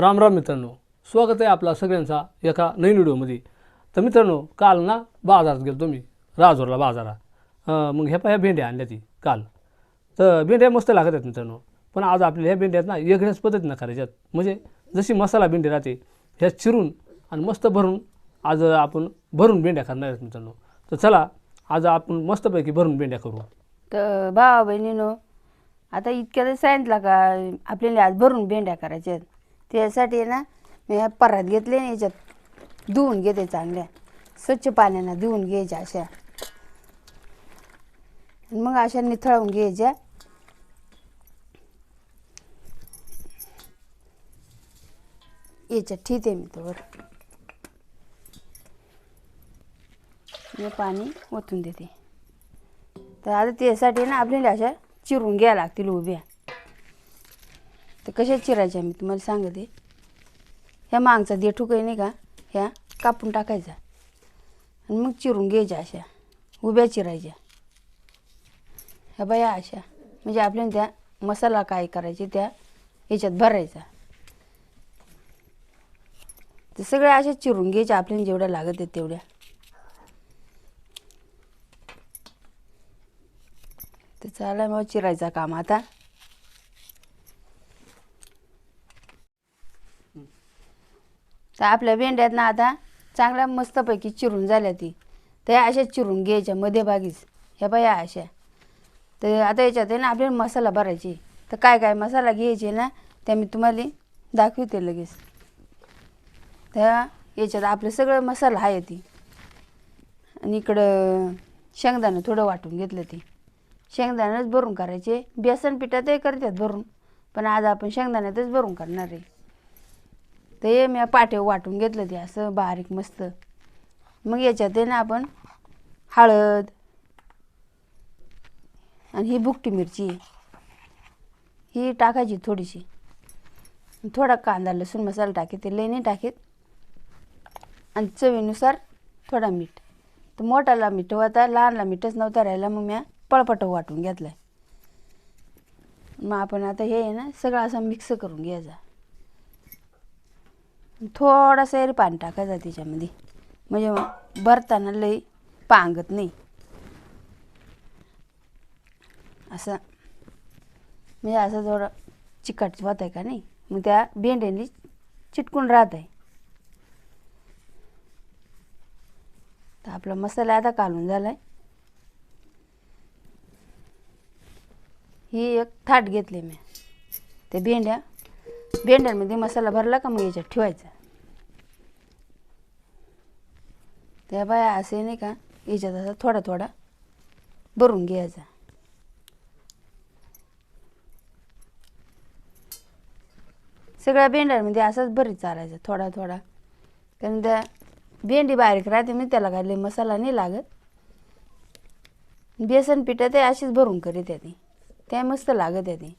राम राम मित्रांनो स्वागत आहे आपला सगळ्यांचा एका नवीन व्हिडिओमध्ये. तर मित्रांनो काल ना बाजारात गेलो तुम्ही राजूरला बाजारात. मग ह्या ह्या भेंड्या आणल्या ती काल. तर भेंड्या मस्त लागत आहेत मित्रांनो पण आज आपल्या ह्या भेंड्यात ना वेगळ्याच पद्धतीनं करायच्यात म्हणजे जशी मसाला भेंडी राहते ह्या चिरून आणि मस्त भरून आज आपण भरून भेंड्या करणार आहेत मित्रांनो. तर चला आज आपण मस्तपैकी भरून भेंड्या करू. तर भावा बहिणीनो आता इतक्या सांगितलं का आपल्याला आज भरून भेंड्या करायच्या आहेत. त्यासाठी आहे ना मी ह्या परत घेतले ना याच्यात धुवून घेते चांगल्या. स्वच्छ पाण्यानं धुवून घ्यायच्या अशा. मग अशा निथळवून घ्यायच्या. याच्यात ठीक आहे मी तोवर मी पाणी ओतून देते. तर आता त्यासाठी ना आपल्याला अशा चिरून घ्यायला लागतील उभ्या. तर कशा चिरायच्या मी तुम्हाला सांगते. ह्या मागचा देठू काही नाही का? ह्या कापून टाकायचा. आणि मग चिरून घ्यायच्या अशा. उभ्या चिरायच्या. ह्या बाया अशा. म्हणजे आपल्याला त्या मसाला काय करायचे त्या याच्यात भरायचा. तर सगळ्या अशा चिरून घ्यायच्या. आपल्याला जेवढ्या लागत आहेत तेवढ्या. तर चला मग चिरायचा काम. आता तर आपल्या भेंड्यात ना आता चांगल्या मस्तपैकी चिरून झाल्या ती. तर या अशा चिरून घ्यायच्या मध्यभागीच. ह्या बाया अशा. तर आता याच्यात आहे ना आपल्याला मसाला भरायचे. तर काय काय मसाला घ्यायचे ना त्या मी तुम्हाला दाखवते लगेच. त्या याच्यात आपलं सगळं मसाला आहे ती. आणि इकडं शेंगदाणं थोडं वाटून घेतलं ते. शेंगदाण्याच भरून करायचे. बेसन पिठातही करतात भरून. पण आज आपण शेंगदाण्यातच भरून करणार आहे. तर हे मी पाटे वाटून घेतलं ते असं बारीक मस्त. मग याच्यात आहे ना आपण हळद आणि ही बुकटी मिरची ही टाकायची थोडीशी. थोडा कांदा लसूण मसाला टाकीत ते लई नाही टाकीत. आणि चवीनुसार थोडा मीठ. तर मोठाला मीठ होता लहानला मीठच नव्हता राहिला मग मी पळपट वाटून घेतलाय. मग आपण आता हे आहे ना सगळं असं मिक्स करून घ्यायचा. थोडासा एरी पाणी टाकायचं त्याच्यामध्ये म्हणजे भरताना लई पांगत नाही. असं. म्हणजे असं थोडं चिकट होत आहे का नाही? मग त्या भेंड्यांनी चिटकून राहत आहे. तर आपला मसाला आता कालून झाला आहे ही एक थाट घेतली मी. त्या भेंड्या भेंड्यांमध्ये मसाला भरला का मग याच्यात ठेवायचा? त्या बाया असे नाही का याच्यात असा थोडा थोडा भरून घ्यायचा. सगळ्या भेंड्यांमध्ये असंच भरीत चालायचं थोडा थोडा. कारण त्या भेंडी बारीक राहते मी त्याला काय मसाला नाही लागत. बेसन पिठात ते अशीच भरून करीत येते. ती त्या मस्त लागत येते. ती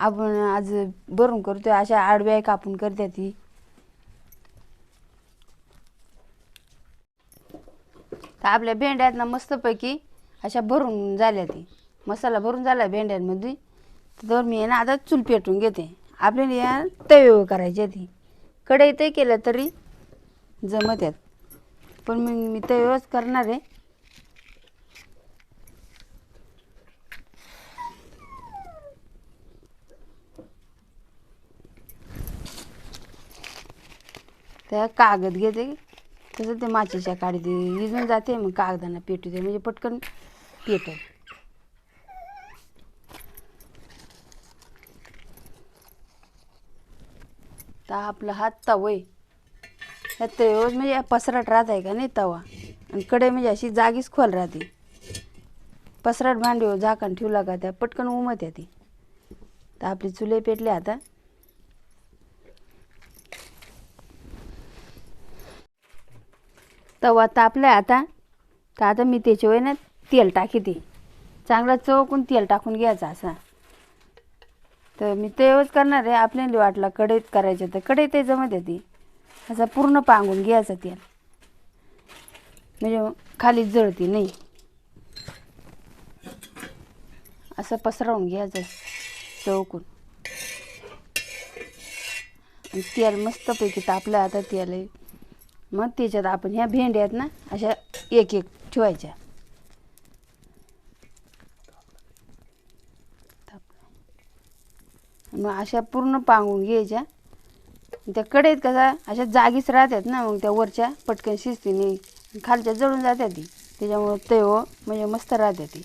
आपण आज भरून करतोय अशा आडव्या कापून करते ती. तर आपल्या भेंड्यात ना मस्तपैकी अशा भरून झाल्या ती. मसाला भरून झाला भेंड्यांमध्ये. तर मी ना आता चूल पेटून घेते. आपल्याला या तवे करायची ती. कढई ते केलं तरी जमत आहेत पण मी मी तव्यावरच करणार आहे. त्या कागद घेते. तसं ते माचीच्या काढते इजून जाते मग कागदांना पेटू दे म्हणजे पटकन पेटल तर आपला हात तवय आहे. ह्या तव्यावर म्हणजे पसरट राहत आहे का नाही तवा? आणि कडे म्हणजे अशी जागीच खोल राहते. पसरट भांडी झाकण ठेवला का त्या पटकन उमत येते तर आपली चुले पेटले आता. तवा तापलाय आता. तर आता मी त्याच्यावर ना तेल टाकी ते चांगला चौकून तेल टाकून घ्यायचा असा. तर मी तेवच करणार आहे. आपल्याला वाटलं कढईत करायचं तर कढईत जमत येते असा पूर्ण पांगून घ्यायचा तेल. म्हणजे खाली जळती नाही. असं पसरवून घ्यायचं चौकून आणि तेल मस्तपैकी तापलं आता तेल आहे. मग त्याच्यात आपण ह्या भेंड्या आहेत ना अशा एक एक ठेवायच्या. मग अशा पूर्ण पांगून घ्यायच्या. त्या कढईत कसा अशा जागीच राहतात ना मग त्या वरच्या पटकन शिस्तीने खालच्या जळून जातात ती. त्याच्यामुळं तव हो म्हणजे मस्त राहते ती.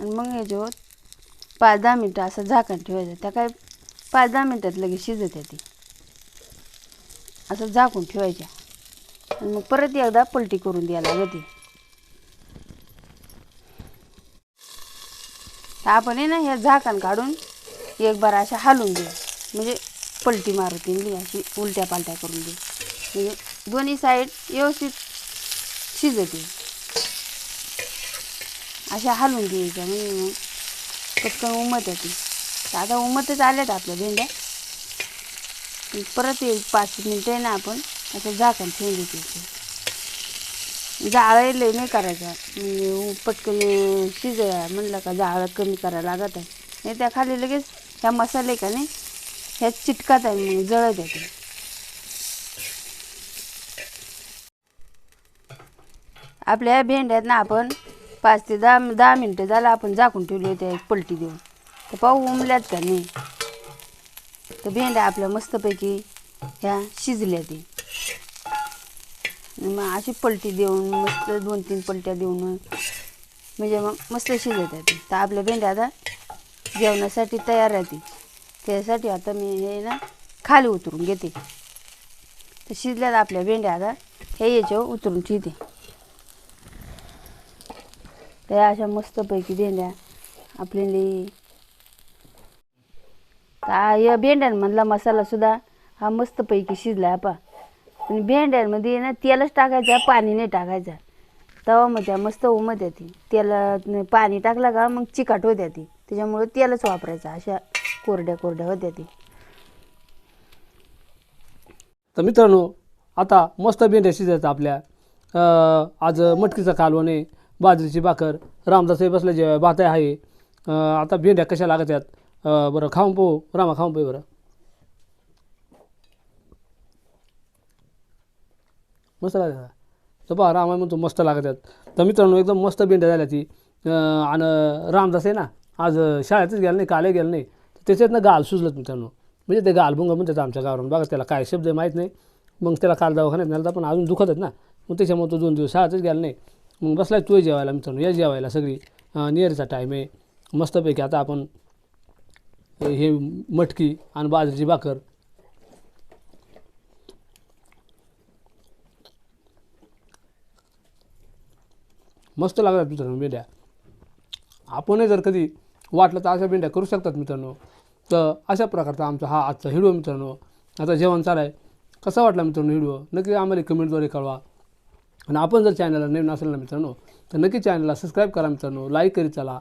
आणि मग याच्यावर पाच दहा मिनटं असं झाकण ठेवायचं. त्या काय पाच दहा मिनटात लगेच शिजत ती असं झाकून ठेवायच्या. आणि मग परत एकदा पलटी करून द्यायला लागते. तर आपण आहे ना हे झाकण काढून एक बार अशा हालून देऊ म्हणजे पलटी मारुती दिली अशी उलट्या पालट्या करून देऊ म्हणजे दोन्ही साईड व्यवस्थित शिजते अशा हालून घ्यायच्या म्हणजे मग पटकन उमत येते. आता उमतच आल्यात आपल्या भेंड्या. परत एक पाच मिनटं आहे ना आपण. असं झाकण ठेवून देते जाळं नाही करायचं. म्हणजे पटकन शिज म्हणलं का जाळं कमी करायला लागत आहे. नाही त्या खाली लगेच ह्या मसाले का नाही ह्या चिटकात आहे मग जळत येते आपल्या ह्या भेंड्यात ना आपण पाच ते दहा दहा मिनटं झालं आपण झाकून ठेवले होती एक पलटी देऊन. तर पाहू उमल्यात का नाही? तर भेंड्या आपल्या मस्तपैकी ह्या शिजल्या ते. मग अशी पलटी देऊन मस्त दोन तीन पलट्या देऊन म्हणजे मग मस्त शिजत तर आपल्या भेंड्या आता जेवणासाठी तयार राहते त्यासाठी आता मी हे ना खाली उतरून घेते. तर शिजल्यात आपल्या भेंड्या आता. हे याच्यावर उतरून ठेवते. त्या अशा मस्तपैकी भेंड्या आपल्याला हा या भेंड्यांमधला मसाला सुद्धा हा मस्तपैकी शिजला आहे पा आणि भेंड्यांमध्ये ना तेलच टाकायचा पाणी नाही टाकायचं. तवा मग त्या मस्त उमत येते तेला पाणी टाकलं का मग चिकाट होत्या ती. त्याच्यामुळे तेलच वापरायचं अशा कोरड्या कोरड्या होत्या ती. तर मित्रांनो आता मस्त भेंड्या शिजायचं आपल्या. अं, आज मटकीचा कालवण आहे बाजरीची भाकर रामदास हे बसले जे भात आहे. अं, आता भेंड्या कशा लागत आहेत बरं खाऊन पाहू. रामा खाऊन पाहू बरं. मस्त लागत तर पहा रामा म्हणतो मस्त लागत आहेत. तर मित्रांनो एकदम मस्त भेंड्या झाल्या ती. आणि रामदास आहे ना आज शाळेतच गेलं नाही काले गेलं नाही. तर त्याच्यातनं गाल सुचलं मित्रांनो. म्हणजे ते गालभुंग म्हणतात आमच्या गावावरून. बघा त्याला काय शब्द आहे माहीत नाही. मग त्याला काल दवाखान्यात नेलं पण अजून दुखत आहेत ना. मग त्याच्यामुळे तो दोन दिवस शाळेतच गेला नाही. मग बसलाय तू जेवायला मित्रांनो. या जेवायला सगळी. नियरचा टाईम आहे. मस्तपैकी आता आपण हे मटकी आणि बाजरीची भाकर. मस्त लागतात मित्रांनो भेंड्या. आपणही जर कधी वाटलं तर अशा भेंड्या करू शकतात मित्रांनो. तर अशा प्रकारचा आमचा हा आजचा व्हिडिओ मित्रांनो. आता जेवण चालू आहे. कसा वाटला मित्रांनो व्हिडिओ नक्की आम्हाला कमेंटद्वारे कळवा. आणि आपण जर चॅनलला नवीन असेल ना मित्रांनो तर नक्की चॅनलला सबस्क्राईब करा मित्रांनो. लाईक करीत चला.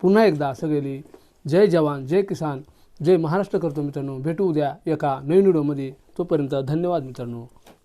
पुन्हा एकदा सगळी जय जवान जय किसान जय महाराष्ट्र करतो मित्रांनो. भेटू उद्या एका नवीन व्हिडिओमध्ये. तोपर्यंत धन्यवाद मित्रांनो.